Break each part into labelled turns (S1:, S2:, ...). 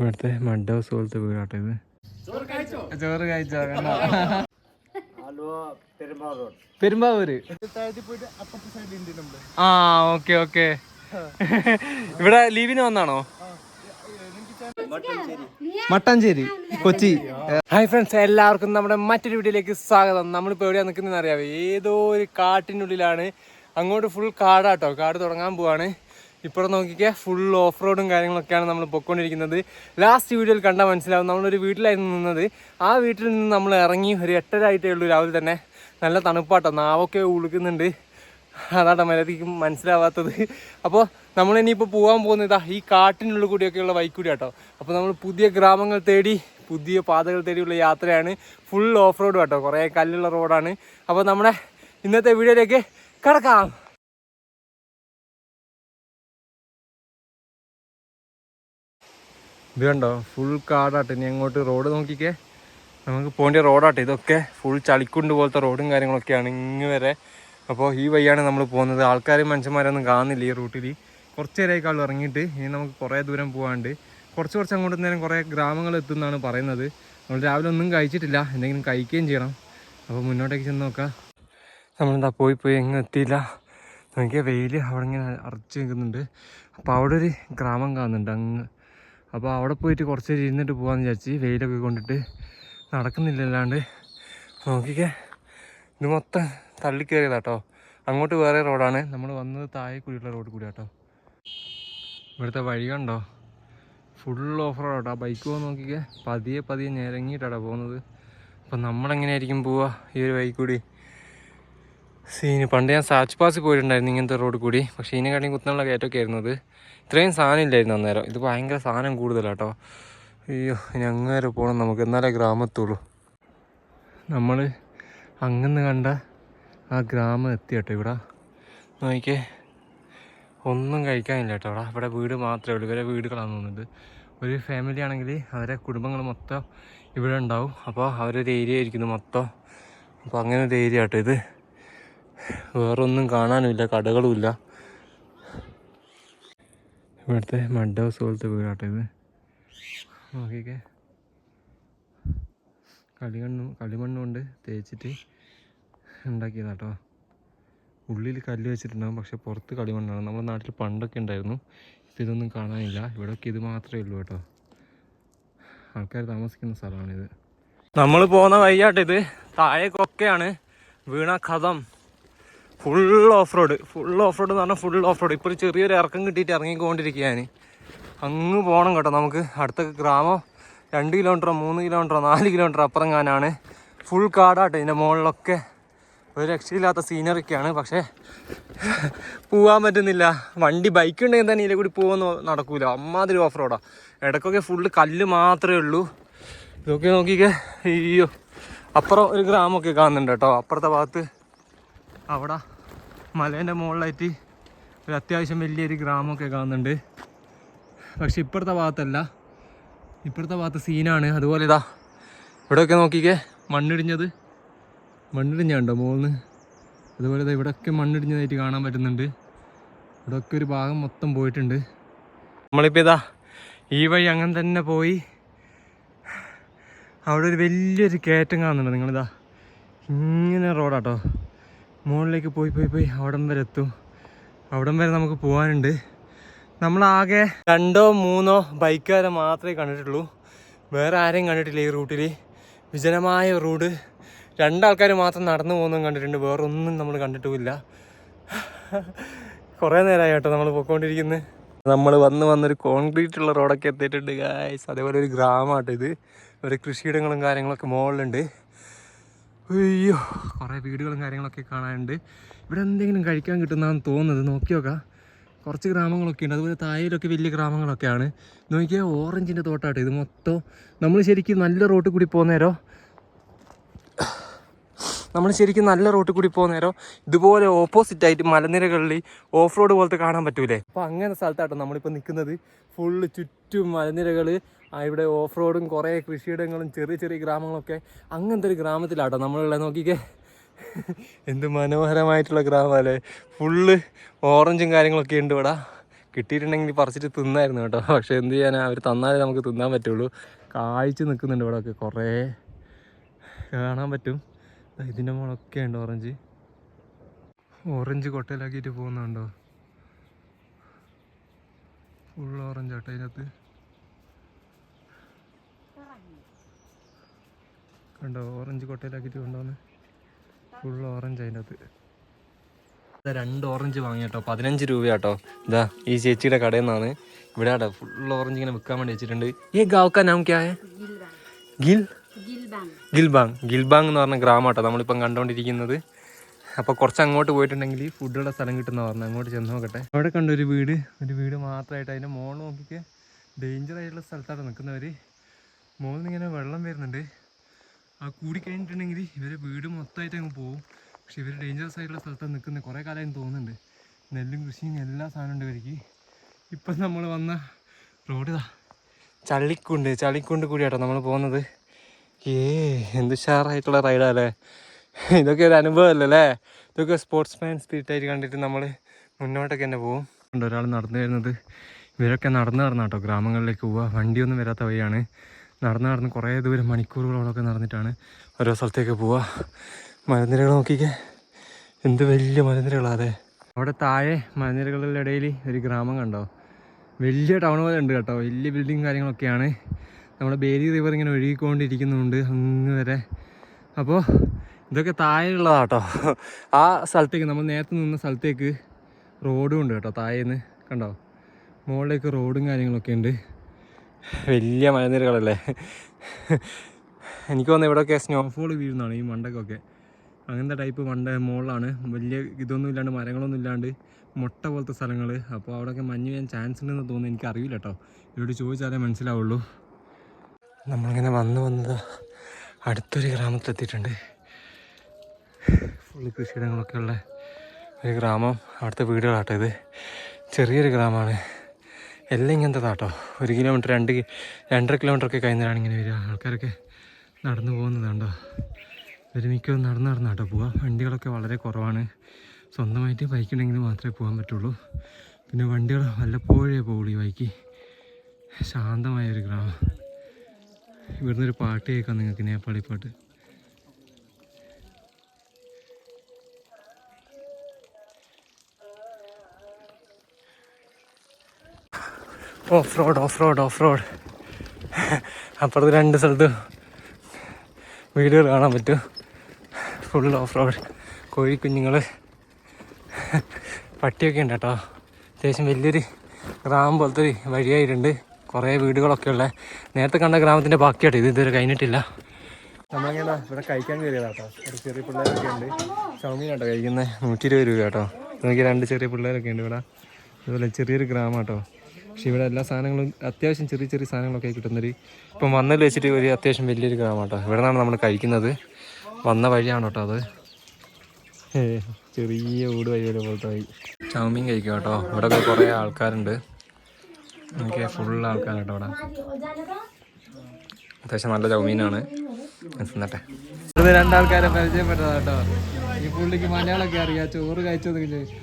S1: ഇവിടുത്തെ mud house പോലത്തെ വീടാട്ടോ ഇത്. ചോറ് കഴിച്ചോ? കണ്ടോ? പെരുമ്പാവൂര്? ആ ഓക്കെ ഓക്കെ. ഇവിടെ ലീവിന് വന്നാണോ? മട്ടാഞ്ചേരി കൊച്ചി. ഹായ് ഫ്രണ്ട്സ് എല്ലാവർക്കും നമ്മുടെ മറ്റൊരു വീഡിയോയിലേക്ക് സ്വാഗതം. നമ്മളിപ്പോൾ എവിടെയാണ് നിൽക്കുന്നതെന്ന് അറിയാമോ ഏതോ ഒരു കാട്ടിനുള്ളിലാണ്. അങ്ങോട്ട് ഫുൾ കാടാട്ടോ. കാട് തുടങ്ങാൻ പോവാണ്. ഇപ്പോൾ നോക്കിക്കുക ഫുൾ ഓഫ് റോഡും കാര്യങ്ങളൊക്കെയാണ് നമ്മൾ പൊയ്ക്കൊണ്ടിരിക്കുന്നത്. ലാസ്റ്റ് വീഡിയോയിൽ കണ്ടാൽ മനസ്സിലാവും നമ്മളൊരു വീട്ടിലായിരുന്നു നിന്നത്. ആ വീട്ടിൽ നിന്ന് നമ്മൾ ഇറങ്ങി ഒരു എട്ടര ആയിട്ടേ ഉള്ളൂ രാവിലെ തന്നെ. നല്ല തണുപ്പാട്ടോ നാവൊക്കെ ഉളുക്കുന്നുണ്ട്. അതാട്ടോ മര്യാദയ്ക്ക് മനസ്സിലാവാത്തത്. അപ്പോൾ നമ്മൾ ഇനിയിപ്പോൾ പോകാൻ പോകുന്നത് ഇതാ ഈ കാട്ടിനുള്ളിൽ കൂടിയൊക്കെയുള്ള ബൈക്ക് കൂടി കേട്ടോ അപ്പോൾ നമ്മൾ പുതിയ ഗ്രാമങ്ങൾ തേടി പുതിയ പാതകൾ തേടിയുള്ള യാത്രയാണ് ഫുൾ ഓഫ് റോഡ് കേട്ടോ കുറേ കല്ലുള്ള റോഡാണ് അപ്പോൾ നമ്മുടെ ഇന്നത്തെ വീഡിയോയിലേക്ക് കിടക്കാം. ഇത് കണ്ടോ? ഫുൾ കാടാട്ടെ. ഇനി അങ്ങോട്ട് റോഡ് നോക്കിക്കേ. നമുക്ക് പോകേണ്ട റോഡാട്ടെ ഇതൊക്കെ ഫുൾ ചളിക്കുണ്ട് പോലത്തെ റോഡും കാര്യങ്ങളൊക്കെയാണ് ഇങ്ങ് വരെ. അപ്പോൾ ഈ വഴിയാണ് നമ്മൾ പോകുന്നത്. ആൾക്കാരും മനുഷ്യന്മാരൊന്നും കാണുന്നില്ല ഈ റൂട്ടിൽ കുറച്ച് നേരമായിക്കാളും ഇറങ്ങിയിട്ട് ഇനി നമുക്ക് കുറേ ദൂരം പോകാണ്ട് കുറച്ച് കുറച്ച് അങ്ങോട്ട് നേരം കുറേ ഗ്രാമങ്ങൾ എത്തുമെന്നാണ് പറയുന്നത്. നമ്മൾ രാവിലെ ഒന്നും കഴിച്ചിട്ടില്ല. എന്തെങ്കിലും കഴിക്കുകയും ചെയ്യണം. അപ്പോൾ മുന്നോട്ടേക്ക് ചെന്ന് നോക്കാം. നമ്മളെന്താ പോയി പോയി എങ്ങും എത്തിയില്ല. നോക്കിയാൽ വെയിൽ അവിടെ ഇങ്ങനെ അറച്ച് നിൽക്കുന്നുണ്ട്. അപ്പോൾ അവിടെ ഒരു ഗ്രാമം കാണുന്നുണ്ട് അങ്ങ്. അപ്പോൾ അവിടെ പോയിട്ട് കുറച്ച് നേരം ഇരുന്നിട്ട് പോകാമെന്ന് വിചാരിച്ച് വെയിലൊക്കെ കൊണ്ടിട്ട് നടക്കുന്നില്ലല്ലാണ്ട്. നോക്കിക്കേ. ഇത് മൊത്തം തള്ളിക്കയറിയതാട്ടോ അങ്ങോട്ട് വേറെ റോഡാണ്. നമ്മൾ വന്നത് താഴെ കൂടിയുള്ള റോഡ് കൂടി കേട്ടോ ഇവിടുത്തെ വഴി കണ്ടോ? ഫുൾ ഓഫ് റോഡാ ബൈക്ക് പോകാൻ നോക്കിക്കേ. പതിയെ പതിയെ ഞെരങ്ങിയിട്ടാണ് പോകുന്നത്. അപ്പം നമ്മളെങ്ങനെയായിരിക്കും പോവുക ഈ ഒരു വഴി കൂടി? സീന് പണ്ട് ഞാൻ സാച്ച് പാസ് പോയിട്ടുണ്ടായിരുന്നു ഇങ്ങനത്തെ റോഡ് കൂടി. പക്ഷേ ഇതിനെക്കാട്ടിയും കുത്തനുള്ള കയറ്റമൊക്കെ ആയിരുന്നത് ഇത്രയും സാധനം ഇല്ലായിരുന്നു അന്നേരം. ഇത് ഭയങ്കര സാധനം കൂടുതലാട്ടോ. അയ്യോ ഇനി അങ്ങനെ പോകണം നമുക്ക്. എന്നാലേ ഗ്രാമത്തുള്ളൂ. നമ്മൾ അങ്ങന്ന് കണ്ട ആ ഗ്രാമം എത്തി കേട്ടോ ഇവിടെ. നോക്കിയേ ഒന്നും കഴിക്കാനില്ല കേട്ടോ അവിടെ ഇവിടെ വീട് മാത്രമേ ഉള്ളൂ. ഇവരെ വീടുകളാണ് തോന്നുന്നത് ഒരു ഫാമിലി ആണെങ്കിൽ അവരെ കുടുംബങ്ങൾ മൊത്തം ഇവിടെ ഉണ്ടാവും. അപ്പോൾ അവരൊരു ഏരിയ ആയിരിക്കുന്നു മൊത്തം. അപ്പോൾ അങ്ങനെ ഒരു ഏരിയ കേട്ടോ ഇത്. വേറൊന്നും കാണാനുമില്ല കടകളുമില്ല. ഇവിടുത്തെ മഡ് ഹൗസ് പോലത്തെ വീടാട്ടോ ഇത്. നോക്കിക്കേ. കളിമണ്ണ് കളിമണ്ണും കൊണ്ട് തേച്ചിട്ട് ഉണ്ടാക്കിയതാട്ടോ. ഉള്ളിൽ കല്ല് വെച്ചിട്ടുണ്ടാകും പക്ഷെ പുറത്ത് കളിമണ്ണാണ്. നമ്മുടെ നാട്ടിൽ പണ്ടൊക്കെ ഉണ്ടായിരുന്നു. ഇതൊന്നും കാണാനില്ല. ഇവിടെയൊക്കെ ഇത് മാത്രമേ ഉള്ളൂ കേട്ടോ. ആൾക്കാർ താമസിക്കുന്ന സ്ഥലമാണിത്. നമ്മൾ പോകുന്ന വഴിയാട്ടോ ഇത്. താഴേക്കൊക്കെയാണ് വീണ കഥം. Full off road full off road എന്ന് പറഞ്ഞാൽ ഫുൾ ഓഫ് റോഡ് ഇപ്പോൾ ചെറിയൊരു ഇറക്കം കിട്ടിയിട്ട് ഇറങ്ങിക്കൊണ്ടിരിക്കുകയാണ് അങ്ങ് പോകണം കേട്ടോ നമുക്ക്. അടുത്ത ഗ്രാമം രണ്ട് കിലോമീറ്ററോ മൂന്ന് കിലോമീറ്ററോ നാല് കിലോമീറ്റർ അപ്പുറം കാനാണ് ഫുൾ കാടാട്ടോ ഇതിന്റെ മുകളിലൊക്കെ. ഒരു രക്ഷയില്ലാത്ത സീനറിയൊക്കെയാണ് പക്ഷേ പോകാൻ പറ്റുന്നില്ല. വണ്ടി ബൈക്ക് ഉണ്ടെങ്കിൽ തന്നെ ഇതിലെ കൂടി പോകുമെന്ന് നടക്കൂല. അമ്മാതിരി ഓഫ് റോഡാ ഇടയ്ക്കൊക്കെ ഫുള്ള് കല്ല് മാത്രമേ ഉള്ളൂ. ഇതൊക്കെ നോക്കിക്കേ. അയ്യോ. അപ്പുറം ഒരു ഗ്രാമമൊക്കെ കാണുന്നുണ്ട് കേട്ടോ. അപ്പുറത്തെ ഭാഗത്ത് അവിടെ. മലേന്റെ മുകളിലായിട്ട് ഒരു അത്യാവശ്യം വലിയൊരു ഗ്രാമമൊക്കെ കാണുന്നുണ്ട്. പക്ഷെ ഇപ്പുറത്തെ ഭാഗത്തല്ല. ഇപ്പുറത്തെ ഭാഗത്ത് സീനാണ്. അതുപോലെ ഇതാ ഇവിടെയൊക്കെ നോക്കിക്കേ മണ്ണിടിഞ്ഞത്. മണ്ണിടിഞ്ഞുണ്ടോ മുകളിൽ അതുപോലെ ഇതാ ഇവിടെയൊക്കെ മണ്ണിടിഞ്ഞതായിട്ട് കാണാൻ പറ്റുന്നുണ്ട്. ഇവിടെയൊക്കെ ഒരു ഭാഗം മൊത്തം പോയിട്ടുണ്ട്. നമ്മളിപ്പോൾ ഇതാ ഈ വഴി അങ്ങനെ തന്നെ പോയി. അവിടെ ഒരു വലിയൊരു കയറ്റം കാണുന്നുണ്ട് നിങ്ങളിതാ. ഇങ്ങനെ റോഡാട്ടോ. മുകളിലേക്ക് പോയി പോയി പോയി. അവിടം വരെ എത്തും. അവിടം വരെ നമുക്ക് പോകാനുണ്ട് നമ്മളാകെ രണ്ടോ മൂന്നോ ബൈക്കുകാരെ മാത്രമേ കണ്ടിട്ടുള്ളൂ. വേറെ ആരെയും കണ്ടിട്ടില്ല ഈ റൂട്ടിൽ വിജനമായ റോഡ് രണ്ടാൾക്കാർ മാത്രം നടന്നു പോകുന്നതും കണ്ടിട്ടുണ്ട്. വേറെ ഒന്നും നമ്മൾ കണ്ടിട്ടുമില്ല. കുറേ നേരമായി കേട്ടോ നമ്മൾ പോയിക്കൊണ്ടിരിക്കുന്നത് നമ്മൾ വന്ന് വന്നൊരു കോൺക്രീറ്റ് ഉള്ള റോഡൊക്കെ എത്തിയിട്ടുണ്ട് ഗായ്സ് അതേപോലെ ഒരു ഗ്രാമമാട്ടോ ഇത്. ഒരു കൃഷിയിടങ്ങളും കാര്യങ്ങളൊക്കെ മുകളിലുണ്ട്. അയ്യോ കുറേ വീടുകളും കാര്യങ്ങളൊക്കെ കാണാനുണ്ട്. ഇവിടെ എന്തെങ്കിലും കഴിക്കാൻ കിട്ടുന്നതാണെന്ന് തോന്നുന്നത് നോക്കി നോക്കാം. കുറച്ച് ഗ്രാമങ്ങളൊക്കെ ഉണ്ട്. അതുപോലെ തായയിലൊക്കെ വലിയ ഗ്രാമങ്ങളൊക്കെയാണ്. നോക്കിയാൽ ഓറഞ്ചിന്റെ തോട്ടാട്ടോ ഇത് മൊത്തം. നമ്മൾ ശരിക്കും നല്ല റോട്ടിൽ കൂടി പോകുന്നേരോ നമ്മൾ ശരിക്കും നല്ല റോട്ടിൽ കൂടി പോകുന്നേരോ ഇതുപോലെ ഓപ്പോസിറ്റ് ആയിട്ട് മലനിരകളിൽ ഓഫ് റോഡ് പോലത്തെ കാണാൻ പറ്റൂലേ? അപ്പോൾ അങ്ങനെ സ്ഥലത്താട്ടോ നമ്മളിപ്പോൾ നിൽക്കുന്നത് ഫുള്ള് ചുറ്റും മലനിരകൾ ഇവിടെ ഓഫ് റോഡും കുറേ കൃഷിയിടങ്ങളും ചെറിയ ചെറിയ ഗ്രാമങ്ങളൊക്കെ അങ്ങനത്തെ ഒരു ഗ്രാമത്തിലാട്ടോ നമ്മളുള്ളത് നോക്കിക്കേ. എന്ത് മനോഹരമായിട്ടുള്ള ഗ്രാമമല്ലേ ഫുള്ള് ഓറഞ്ചും കാര്യങ്ങളൊക്കെ ഉണ്ട് ഇവിടെ. കിട്ടിയിട്ടുണ്ടെങ്കിൽ പറിച്ചിട്ട് തിന്നായിരുന്നു കേട്ടോ. പക്ഷെ എന്ത് ചെയ്യാനാ? അവർ തന്നാലേ നമുക്ക് തിന്നാൻ പറ്റുള്ളൂ. കായ്ച്ച് നിൽക്കുന്നുണ്ട് ഇവിടെ ഒക്കെ കുറേ. കാണാൻ പറ്റും. ഇതിന്റെ മുളൊക്കെ ഉണ്ട് ഓറഞ്ച് ഓറഞ്ച് കൊട്ടയിലാക്കിയിട്ട് പോകുന്നുണ്ടോ? ഫുൾ ഓറഞ്ച് കേട്ടോ അതിനകത്ത് കണ്ടോ? ഓറഞ്ച് കൊട്ടയിലാക്കിയിട്ട് കൊണ്ടുവന്ന് ഫുൾ ഓറഞ്ച് അതിന്റെ അകത്ത് രണ്ട് ഓറഞ്ച് വാങ്ങി കേട്ടോ പതിനഞ്ച് രൂപ കേട്ടോ ഇതാ ഈ ചേച്ചിയുടെ കടയിൽ നിന്നാണ്. ഇവിടെ ആട്ടോ ഫുൾ ഓറഞ്ച് ഇങ്ങനെ വിൽക്കാൻ വേണ്ടി വെച്ചിട്ടുണ്ട്. ഈ ഗാവ്ക്ക നാം ക്യാ? ഗിൽ? ഗിൽബാങ് ഗിൽബാങ് എന്ന് പറഞ്ഞ ഗ്രാമമാട്ടോ നമ്മളിപ്പം കണ്ടുകൊണ്ടിരിക്കുന്നത്. അപ്പോൾ കുറച്ച് അങ്ങോട്ട് പോയിട്ടുണ്ടെങ്കിൽ ഫുഡുള്ള സ്ഥലം കിട്ടുന്ന പറഞ്ഞു അങ്ങോട്ട് ചെന്ന് നോക്കട്ടെ. അവിടെ കണ്ട ഒരു വീട്? ഒരു വീട് മാത്രമായിട്ട് അതിന്റെ മോൾ നോക്കിക്ക്. ഡേഞ്ചർ ആയിട്ടുള്ള സ്ഥലത്താണ് നിൽക്കുന്നവർ മുകളിൽ നിന്ന് ഇങ്ങനെ വെള്ളം വരുന്നുണ്ട്. ആ കൂടി കഴിഞ്ഞിട്ടുണ്ടെങ്കിൽ ഇവരെ വീട് മൊത്തമായിട്ട് അങ്ങ് പോകും പക്ഷെ ഇവർ ഡേഞ്ചറസ് ആയിട്ടുള്ള സ്ഥലത്താണ് നിൽക്കുന്നത് കുറേ കാലമായി തോന്നുന്നുണ്ട്. നെല്ലും കൃഷിയും എല്ലാ സാധനം ഉണ്ട് ഇവർക്ക്. ഇപ്പം നമ്മൾ വന്ന റോഡ് ഇതാ. ചള്ളിക്കുണ്ട് ചള്ളിക്കുണ്ട് കൂടിയാട്ടോ നമ്മൾ പോകുന്നത്. ഏ എന്ത് ഉഷാറായിട്ടുള്ള റൈഡാല്ലേ ഇതൊക്കെ ഒരു അനുഭവമല്ലേ അല്ലേ? ഇതൊക്കെ സ്പോർട്സ് മാൻ സ്പിരിറ്റ് ആയിട്ട് കണ്ടിട്ട് നമ്മൾ മുന്നോട്ടൊക്കെ തന്നെ പോകും ഒരാൾ നടന്നു വരുന്നത്. ഇവരൊക്കെ നടന്നു നടന്നാട്ടോ ഗ്രാമങ്ങളിലേക്ക് പോവുക. വണ്ടിയൊന്നും വരാത്ത വഴിയാണ്. നടന്ന് നടന്ന് കുറേ ദൂരം മണിക്കൂറുകളോളൊക്കെ നടന്നിട്ടാണ് ഓരോ സ്ഥലത്തേക്ക് പോവുക. മലനിരകൾ നോക്കിക്കേ. എന്ത് വലിയ മലനിരകളാതെ അവിടെ താഴെ മലനിരകളുടെ ഇടയിൽ ഒരു ഗ്രാമം കണ്ടോ? വലിയ ടൗൺ പോലെ ഉണ്ട് കേട്ടോ. വലിയ ബിൽഡിങ് കാര്യങ്ങളൊക്കെയാണ്. നമ്മുടെ ബേരി റിവർ ഇങ്ങനെ ഒഴുകിക്കൊണ്ടിരിക്കുന്നുണ്ട് അങ്ങ് വരെ. അപ്പോൾ ഇതൊക്കെ താഴെയുള്ളതാട്ടോ. ആ സ്ഥലത്തേക്ക് നമ്മൾ നേരത്തെ നിന്ന സ്ഥലത്തേക്ക് റോഡും ഉണ്ട് കേട്ടോ താഴേന്ന്. കണ്ടോ? മുകളിലേക്ക് റോഡും കാര്യങ്ങളൊക്കെ ഉണ്ട്. വലിയ മലനിരകളല്ലേ എനിക്ക് തോന്നുന്നു ഇവിടെയൊക്കെ സ്നോഫോൾ വീഴുന്നതാണ് ഈ മണ്ടക്കൊക്കെ. അങ്ങനത്തെ ടൈപ്പ് മണ്ട മുകളിലാണ് വലിയ ഇതൊന്നും ഇല്ലാണ്ട് മരങ്ങളൊന്നും ഇല്ലാണ്ട് മുട്ട പോലത്തെ സ്ഥലങ്ങൾ അപ്പോൾ അവിടെയൊക്കെ മഞ്ഞ് വീഴാൻ ചാൻസ് ഉണ്ടെന്ന് തോന്നുന്നു. എനിക്ക് അറിയില്ല കേട്ടോ ഇവരോട് ചോദിച്ചാലേ മനസ്സിലാവുള്ളൂ. നമ്മളിങ്ങനെ വന്ന് വന്നത് അടുത്തൊരു ഗ്രാമത്തിലെത്തിയിട്ടുണ്ട്. ഫുള്ള് കൃഷിയിടങ്ങളൊക്കെ ഉള്ള ഒരു ഗ്രാമം. അവിടുത്തെ വീടുകളാട്ടോ ഇത്. ചെറിയൊരു ഗ്രാമമാണ്. എല്ലാം ഇങ്ങനത്തെ കേട്ടോ ഒരു കിലോമീറ്റർ രണ്ട് രണ്ടര കിലോമീറ്റർ ഒക്കെ കഴിഞ്ഞാലാണ് ഇങ്ങനെ വരിക. ആൾക്കാരൊക്കെ നടന്നു പോകുന്നതാണ്ടോ ഇവർ മിക്കതും നടന്ന് കേട്ടോ പോവുക വണ്ടികളൊക്കെ വളരെ കുറവാണ്. സ്വന്തമായിട്ട് ബൈക്ക് ഉണ്ടെങ്കിൽ മാത്രമേ പോകാൻ പറ്റുള്ളൂ. പിന്നെ വണ്ടികൾ വല്ലപ്പോഴേ പോകുള്ളൂ ഈ ബൈക്ക്. ശാന്തമായ ഒരു ഗ്രാമം. ഇവിടുന്ന് ഒരു പാട്ട് കേൾക്കാം നിങ്ങൾക്ക് നേപ്പാളി പാട്ട്. Off road off road off road അപ്പുറത്ത് രണ്ട് സ്ഥലത്ത് വീടുകൾ കാണാൻ പറ്റും. ഫുൾ ഓഫ് റോഡ് കോഴിക്കുഞ്ഞുങ്ങൾ പട്ടിയൊക്കെ ഉണ്ട് കേട്ടോ. അത്യാവശ്യം വലിയൊരു ഗ്രാമം പോലത്തെ ഒരു വഴിയായിട്ടുണ്ട്. കുറേ വീടുകളൊക്കെ ഉള്ള. നേരത്തെ കണ്ട ഗ്രാമത്തിന്റെ ബാക്കിയായിട്ട് ഇത്. ഇതുവരെ കഴിഞ്ഞിട്ടില്ല. നമ്മളിങ്ങനെ ഇവിടെ കഴിക്കാൻ കയറിയതാട്ടോ ഒരു ചെറിയ പിള്ളേരൊക്കെ ഉണ്ട്. ചൗമീൻ കേട്ടോ കഴിക്കുന്നത്. നൂറ്റി ഇരുപത് രൂപ കേട്ടോ. നോക്കി രണ്ട് ചെറിയ പിള്ളേരൊക്കെ ഉണ്ട് ഇവിടെ. അതുപോലെ ചെറിയൊരു ഗ്രാമം കേട്ടോ. പക്ഷെ ഇവിടെ എല്ലാ സാധനങ്ങളും അത്യാവശ്യം ചെറിയ ചെറിയ സാധനങ്ങളൊക്കെ കിട്ടുന്നൊരു ഇപ്പം വന്നതിൽ വെച്ചിട്ട് ഒരു അത്യാവശ്യം വലിയൊരു ഗ്രാമം കേട്ടോ ഇവിടെ നിന്നാണ് നമ്മൾ കഴിക്കുന്നത്. വന്ന വഴിയാണ് കേട്ടോ അത്. ചെറിയ ഊട് വഴി പോലെ പോലത്തെ വഴി. ചൗമീൻ കഴിക്കാം കേട്ടോ. ഇവിടെ കുറേ ആൾക്കാരുണ്ട്. എനിക്ക് ഫുൾ ആൾക്കാരാണ് കേട്ടോ ഇവിടെ. അത്യാവശ്യം നല്ല ചൗമീനാണ്. മനസ്സിലെ രണ്ടാൾക്കാരെ പരിചയപ്പെട്ടതാ കേട്ടോ. ഈ പുള്ളിക്ക് മലയാളമൊക്കെ അറിയാം. ചോറ് കഴിച്ചതൊക്കെ ചോദിച്ചു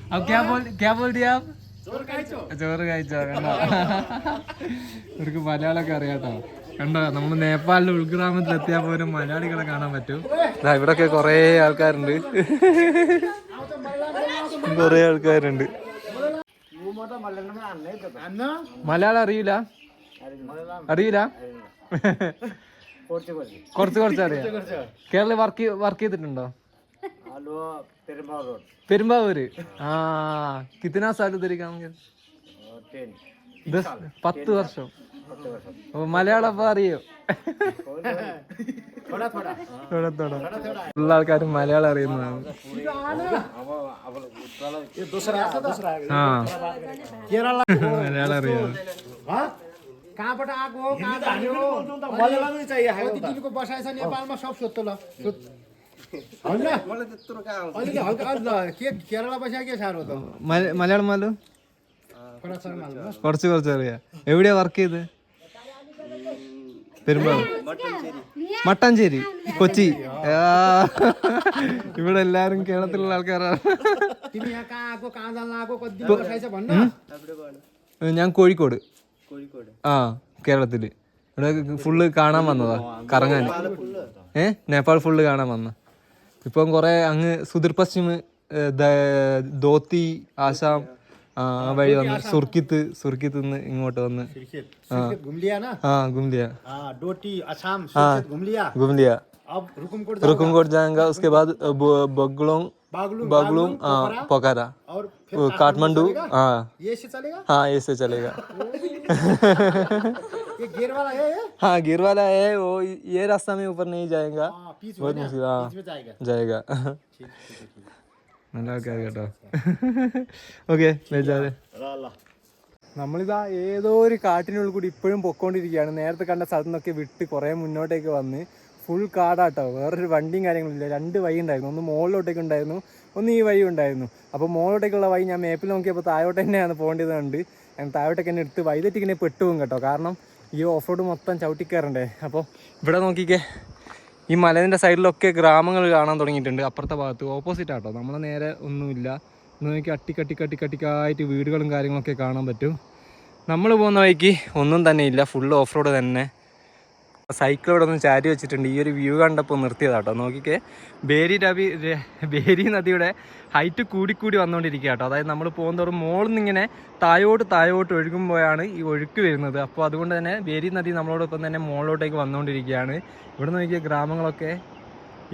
S1: ചോറ് കഴിച്ചോ? കണ്ടോ? ഇവർക്ക് മലയാളമൊക്കെ അറിയാട്ടോ. കണ്ടോ നമ്മൾ നേപ്പാളിലെ ഉൾഗ്രാമത്തിൽ എത്തിയാൽ പോലും മലയാളികളെ കാണാൻ പറ്റും. ഇവിടൊക്കെ കുറേ ആൾക്കാരുണ്ട്. കുറേ ആൾക്കാരുണ്ട്. മലയാളം അറിയില്ല അറിയില്ല കുറച്ച് കുറച്ച് അറിയാം. കേരള വർക്ക് വർക്ക് ചെയ്തിട്ടുണ്ടോ? പെരുമ്പാവൂര് ആ കിത്തന സാലം തരിക പത്ത് വർഷം അപ്പൊ മലയാളം അപ്പൊ അറിയോ തൊടാ, തൊടാ. ഉള്ള ആൾക്കാരും മലയാളം അറിയുന്നതാണ് ആ മലയാളം അറിയാം
S2: कहाँबाट आएको हो कहाँ जाने हो मलाई पनि चाहियो दिदीको बसाइ छ नेपालमा सब सोध्छ ल
S1: മലയാളം മാലോ? കുറച്ച് കുറച്ച് അറിയാം. എവിടെയാ വർക്ക് ചെയ്ത് പെരുമ്പാവൂർ. മട്ടാഞ്ചേരി. കൊച്ചി. ഇവിടെ എല്ലാരും കേരളത്തിലുള്ള ആൾക്കാരാണ്. ഞാൻ കോഴിക്കോട്. ആ കേരളത്തിൽ. ഇവിടെ ഫുള്ള് കാണാൻ വന്നതാ കറങ്ങാൻ. ഏ നേപ്പാൾ ഫുള്ള് കാണാൻ വന്ന. ഇപ്പം കുറെ അങ്ങ് സുദൂർ പശ്ചിം ഏ, ദ- ധോത്തി ആസാം ആ ആ വഴി വന്ന് സുർക്കിത്ത് സുർക്കിത്ത് നിന്ന് ഇങ്ങോട്ട് വന്ന്
S2: सिरकित घूम लिया ना
S1: ആ गुमलिया
S2: हाँ डोटी असम सिरकित घूम लिया
S1: गुमलिया
S2: अब रुकुमकोट
S1: रुकुमकोट जाएगा उसके बाद ब- बगलोंग
S2: बागलुंग
S1: बगलुंग हाँ पोखरा
S2: और फिर
S1: वो काठमांडू हाँ
S2: ये से चलेगा
S1: हाँ ऐसे चलेगा
S2: ये गियर वाला है ये
S1: हाँ गिर वाला है वो ये रास्ता में ऊपर नहीं जाएगा
S2: हाँ पीछ
S1: बहुत
S2: में ना
S1: मुश्किल हाँ
S2: बीच में जाएगा
S1: जाएगा നല്ല ആൾക്കാർ കേട്ടോ ഓക്കെ ബേജാറ്
S2: अल्लाह
S1: നമ്മളിതാ ഏതോ ഒരു കാട്ടിനുള്ളിൽ കൂടി ഇപ്പോഴും പൊക്കോണ്ടിരിക്കുകയാണ് നേരത്തെ കണ്ട സ്ഥലത്തു നിന്നൊക്കെ വിട്ട് കുറേ മുന്നോട്ടേക്ക് വന്ന് ഫുൾ കാടാട്ടോ വേറൊരു വണ്ടിയും കാര്യങ്ങളില്ല രണ്ട് വഴി ഉണ്ടായിരുന്നു ഒന്ന് മുകളിലോട്ടേക്ക് ഉണ്ടായിരുന്നു ഒന്ന് ഈ വഴി ഉണ്ടായിരുന്നു അപ്പോൾ മുകളിലോട്ടേക്കുള്ള വഴി ഞാൻ മേപ്പിൽ നോക്കിയപ്പോൾ താഴോട്ട് തന്നെയാണ് പോകേണ്ടത് കണ്ട് ഞാൻ താഴോട്ടേക്ക് തന്നെ എടുത്ത് വൈകിട്ടിങ്ങനെ പെട്ടുപോകും കേട്ടോ കാരണം ഈ ഓഫ് റോഡ് മൊത്തം ചവിട്ടിക്കയറണ്ടേ അപ്പോൾ ഇവിടെ നോക്കിക്കേ ഈ മലേന്റെ സൈഡിലൊക്കെ ഗ്രാമങ്ങൾ കാണാൻ തുടങ്ങിയിട്ടുണ്ട്. അപ്പുറത്തെ ഭാഗത്ത് ഓപ്പോസിറ്റ് ആട്ടോ. നമ്മളെ നേരെ ഒന്നുമില്ല. ഒന്ന് നോക്കി കട്ടിക്കായിട്ട് വീടുകളും കാര്യങ്ങളൊക്കെ കാണാൻ പറ്റും. നമ്മൾ പോകുന്ന വഴിക്ക് ഒന്നും തന്നെ ഇല്ല. ഫുൾ ഓഫ് റോഡ് തന്നെ. സൈക്കിൾ ഇവിടെ ഒന്ന് ചാരി വെച്ചിട്ടുണ്ട്. ഈ ഒരു വ്യൂ കണ്ടപ്പോൾ നിർത്തിയതാട്ടോ. നോക്കിക്കേ. ബേരി രവി ബേരി നദിയുടെ ഹൈറ്റ് കൂടിക്കൂടി വന്നുകൊണ്ടിരിക്കുക കേട്ടോ അതായത് നമ്മൾ പോകുന്നതോറും മോളിൽ നിന്ന് ഇങ്ങനെ താഴോട്ട് താഴോട്ട് ഒഴുകുമ്പോഴാണ് ഈ ഒഴുക്ക് വരുന്നത്. അപ്പോൾ അതുകൊണ്ട് തന്നെ ബേരി നദി നമ്മളോടൊപ്പം തന്നെ മുകളിലോട്ടേക്ക് വന്നുകൊണ്ടിരിക്കുകയാണ്. ഇവിടെ നോക്കിയ ഗ്രാമങ്ങളൊക്കെ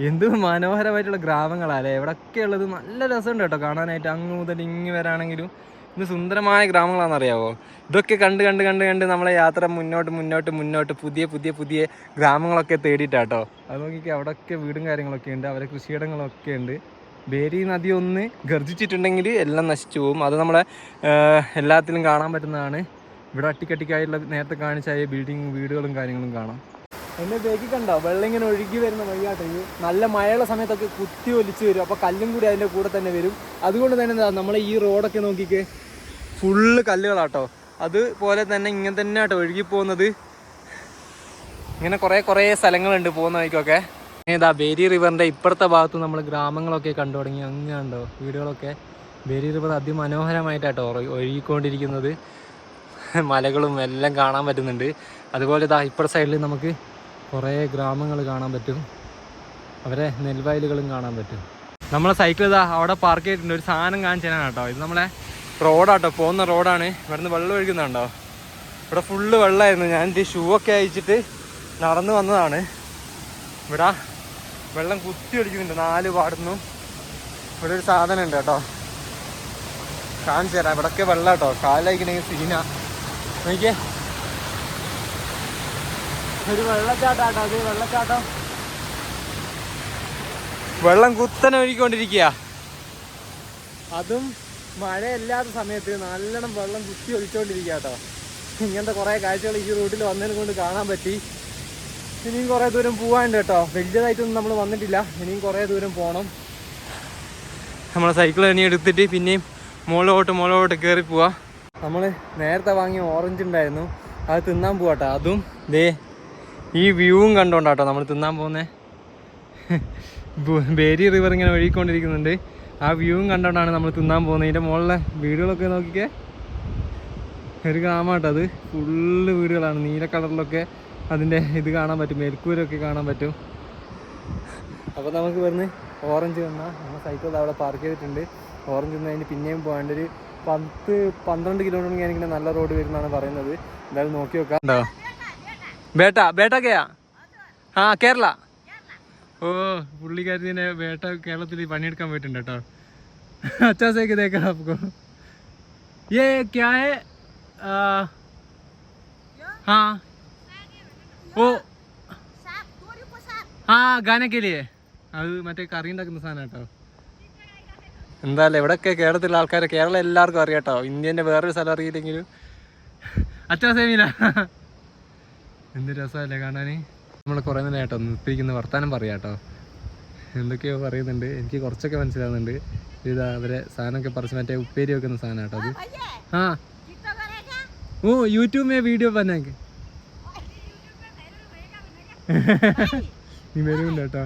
S1: എന്ത് മനോഹരമായിട്ടുള്ള ഗ്രാമങ്ങളല്ലേ ഇവിടെയൊക്കെ ഉള്ളത് നല്ല രസമുണ്ട് കേട്ടോ കാണാനായിട്ട്. അങ്ങ് മുതൽ ഇങ്ങ് വരാണെങ്കിലും ഇത് സുന്ദരമായ ഗ്രാമങ്ങളാണെന്ന് അറിയാവോ ഇതൊക്കെ കണ്ട് കണ്ട് കണ്ട് കണ്ട് നമ്മളെ യാത്ര മുന്നോട്ട് മുന്നോട്ട് മുന്നോട്ട് പുതിയ പുതിയ പുതിയ ഗ്രാമങ്ങളൊക്കെ തേടിയിട്ടാട്ടോ. അത് നോക്കിക്കേ അവിടെയൊക്കെ വീടും കാര്യങ്ങളൊക്കെ ഉണ്ട് അവരെ കൃഷിയിടങ്ങളൊക്കെ ഉണ്ട്. ബേരി നദി ഒന്ന് ഗർജിച്ചിട്ടുണ്ടെങ്കിൽ എല്ലാം നശിച്ചു പോകും. അത് നമ്മളെ എല്ലാത്തിലും കാണാൻ പറ്റുന്നതാണ്. ഇവിടെ അട്ടിക്കട്ടിക്കായിട്ടുള്ള നേരത്തെ കാണിച്ചായ ബിൽഡിങ്ങും ബിൽഡിങ് വീടുകളും കാര്യങ്ങളും കാണാം. എന്നെ ബേക്കി കണ്ടോ വെള്ളം ഇങ്ങനെ ഒഴുകി വരുന്ന വഴിയാട്ടോ നല്ല മഴയുള്ള സമയത്തൊക്കെ കുത്തി ഒലിച്ച് വരും. അപ്പോൾ കല്ലും കൂടി അതിന്റെ കൂടെ തന്നെ വരും. അതുകൊണ്ട് തന്നെ എന്താ നമ്മളെ ഈ റോഡൊക്കെ നോക്കിക്കേ. ഫുള്ള് കല്ലുകളാട്ടോ. അതുപോലെ തന്നെ ഇങ്ങനെ തന്നെ ആട്ടോ ഒഴുകി പോകുന്നത് ഇങ്ങനെ കുറേ കുറേ സ്ഥലങ്ങളുണ്ട് പോകുന്ന വഴിക്കൊക്കെ. ഇതാ ബേരി റിവറിന്റെ ഇപ്പുറത്തെ ഭാഗത്ത് നമ്മൾ ഗ്രാമങ്ങളൊക്കെ കണ്ടു തുടങ്ങി. അങ്ങനെ ഉണ്ടോ വീടുകളൊക്കെ. ബേരി റിവർ അതിമനോഹരമായിട്ടാട്ടോ ഒഴു- ഒഴുകിക്കൊണ്ടിരിക്കുന്നത്. മലകളും എല്ലാം കാണാൻ പറ്റുന്നുണ്ട്. അതുപോലെ ഇതാ ഇപ്പുറ സൈഡിൽ നമുക്ക് കുറേ ഗ്രാമങ്ങൾ കാണാൻ പറ്റും. അവരെ നെൽവയലുകളും കാണാൻ പറ്റും. നമ്മളെ സൈക്കിൾ ഇതാ അവിടെ പാർക്ക് ചെയ്തിട്ടുണ്ട്. ഒരു സാധനം കാണിച്ചു തരാനാണ് കേട്ടോ. ഇത് നമ്മളെ റോഡാട്ടോ പോകുന്ന റോഡാണ് ഇവിടുന്ന് വെള്ളം ഒഴിക്കുന്നുണ്ടോ ഇവിടെ ഫുള്ള് വെള്ളമായിരുന്നു ഞാൻ എന്റെ ഷൂ ഒക്കെ അയച്ചിട്ട് നടന്നു വന്നതാണ്. ഇവിടെ വെള്ളം കുത്തി ഒടിക്കുന്നുണ്ട്. നാല് പാടുന്നു ഇവിടെ ഒരു സാധനം ഉണ്ട് കേട്ടോ. കാണിച്ചു തരാം ഇവിടൊക്കെ വെള്ളം കേട്ടോ കാലയക്കണെങ്കിൽ സീന നോക്കിയേ. ഒരു വെള്ളച്ചാട്ടാട്ടോ അത് വെള്ളച്ചാട്ടം. വെള്ളം കുത്തനെ ഒഴുകിക്കൊണ്ടിരിക്കുക അതും മഴയില്ലാത്ത സമയത്ത് നല്ലോണം വെള്ളം കുത്തി ഒഴിച്ചുകൊണ്ടിരിക്കുക കേട്ടോ ഇങ്ങനത്തെ കുറേ കാഴ്ചകൾ ഈ റൂട്ടിൽ വന്നതിനെ കൊണ്ട് കാണാൻ പറ്റി. ഇനിയും കുറേ ദൂരം പോകാനുണ്ട് കേട്ടോ. വലിയതായിട്ടൊന്നും നമ്മൾ വന്നിട്ടില്ല. ഇനിയും കുറേ ദൂരം പോകണം നമ്മളെ സൈക്കിൾ ഇനി എടുത്തിട്ട് പിന്നെയും മുകളിലോട്ട് മുകളിലോട്ട് കയറി പോവാ. നമ്മൾ നേരത്തെ വാങ്ങിയ ഓറഞ്ച് ഉണ്ടായിരുന്നു. അത് തിന്നാൻ പോവാട്ടോ. അതും ദേ ഈ വ്യൂവും കണ്ടോണ്ടാട്ടോ നമ്മൾ തിന്നാൻ പോകുന്നേ ബേരി റിവർ ഇങ്ങനെ ഒഴുകിക്കൊണ്ടിരിക്കുന്നുണ്ട് ആ വ്യൂവും കണ്ടോണ്ടാണ് നമ്മൾ തിന്നാൻ പോകുന്നത് ഇതിന്റെ മുകളിലെ വീടുകളൊക്കെ നോക്കിക്കേ. ഒരു ഗ്രാമമാട്ടോ അത്. ഫുള്ള് വീടുകളാണ്. നീല കളറിലൊക്കെ അതിന്റെ ഇത് കാണാൻ പറ്റും. മേൽക്കൂരൊക്കെ കാണാൻ പറ്റും. അപ്പോൾ നമുക്ക് വരുന്ന ഓറഞ്ച് തന്നാൽ നമ്മൾ സൈക്കിൾ അവിടെ പാർക്ക് ചെയ്തിട്ടുണ്ട്. ഓറഞ്ച് വന്നതിന് പിന്നെയും പോകാണ്ട് ഒരു പത്ത് പന്ത്രണ്ട് കിലോമീറ്റർ ഞാനിങ്ങനെ നല്ല റോഡ് വരുന്നതാണ് പറയുന്നത്. എന്തായാലും നോക്കി വെക്കാം. ഉണ്ടോ? ബേട്ട ബേട്ടക്കയാ ആ കേരള ഓ പുള്ളിക്കാരത്തിനെ ബേട്ട കേരളത്തിൽ പണിയെടുക്കാൻ പോയിട്ടുണ്ട് കേട്ടോ അച്ഛാ സേക്ക് ദേക്കാ आपको ये क्या है आ, हाँ ഓ ആ ഗാനക്കില്ലേ അത് മറ്റേ കറി ഉണ്ടാക്കുന്ന സാധനം കേട്ടോ എന്തായാലും ഇവിടെയൊക്കെ കേരളത്തിലുള്ള ആൾക്കാർ കേരളം എല്ലാവർക്കും അറിയാം കേട്ടോ ഇന്ത്യൻ്റെ വേറൊരു സ്ഥലം അറിയില്ലെങ്കിലും അച്ഛാ സേമില എന്ത് രസമല്ലേ കാണാൻ നമ്മൾ കുറേ നേരം കേട്ടോ നിർത്തിയിരിക്കുന്ന വർത്താനം പറയാം കേട്ടോ എന്തൊക്കെയോ പറയുന്നുണ്ട് എനിക്ക് കുറച്ചൊക്കെ മനസ്സിലാവുന്നുണ്ട് ഇതാ അവരെ സാധനമൊക്കെ പറിച്ച് മറ്റേ ഉപ്പേരി വെക്കുന്ന സാധനം കേട്ടോ അത് हाँ वो यूट्यूब में वीडियो बनाएंगे नहीं मेरे में डाटा